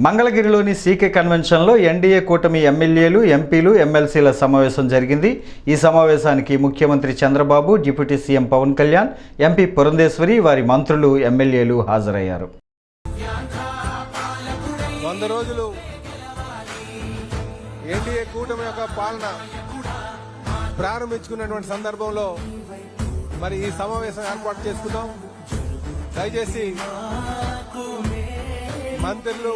మంగళగిరిలోని CK కన్వెన్షన్లో NDA కూటమి ఎమ్మెల్యేలు ఎంపీలు ఎమ్మెల్సీల సమావేశం జరిగింది. ఈ సమావేశానికి ముఖ్యమంత్రి Chandrababu deputy CM Pawan Kalyan MP Purandeswari వారి మంత్రులు ఎమ్మెల్యేలు హాజరయ్యారు. వంద రోజులు ఎన్డీఏ కూటమి యొక్క పాలన ప్రారంభించుకున్నటువంటి సందర్భంలో మరి ఈ సమావేశం ఏర్పాటు చేసుకుందాం. దయచేసి మంత్రులు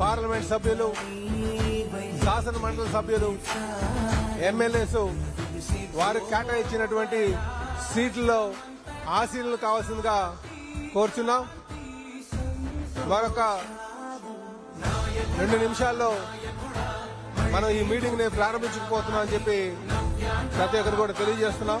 పార్లమెంట్ సభ్యులు శాసన మండలి సభ్యులు ఎమ్మెల్యేస్ వారు కేటాయించినటువంటి సీట్లలో ఆశీనులు కావాల్సిందిగా కోరుచున్నాం. మరొక రెండు నిమిషాల్లో మనం ఈ మీటింగ్ని ప్రారంభించకపోతున్నాం అని చెప్పి ప్రతి ఒక్కరు కూడా తెలియజేస్తున్నాం.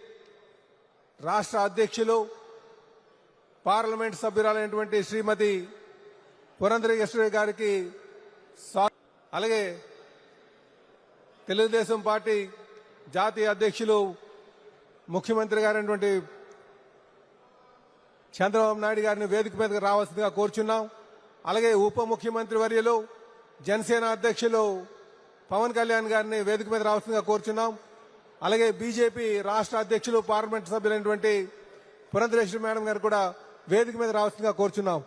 రాష్ట్ర అధ్యక్షులు పార్లమెంట్ సభ్యురాలైనటువంటి శ్రీమతి పురంధరేశ్వరి గారికి అలాగే తెలుగుదేశం పార్టీ జాతీయ అధ్యక్షులు ముఖ్యమంత్రి గారైనటువంటి చంద్రబాబు నాయుడు గారిని వేదిక మీదకి రావాల్సిందిగా కోరుచున్నాం. అలాగే ఉప ముఖ్యమంత్రి వర్యులు జనసేన అధ్యక్షులు పవన్ కళ్యాణ్ గారిని వేదిక మీద రావాల్సిందిగా కోరుచున్నాం. అలాగే బీజేపీ రాష్ట్ర అధ్యక్షులు పార్లమెంట్ సభ్యులైనటువంటి పురంధరేశ్వరి మేడం గారు కూడా వేదిక మీద రావాల్సిందిగా కోరుచున్నాం.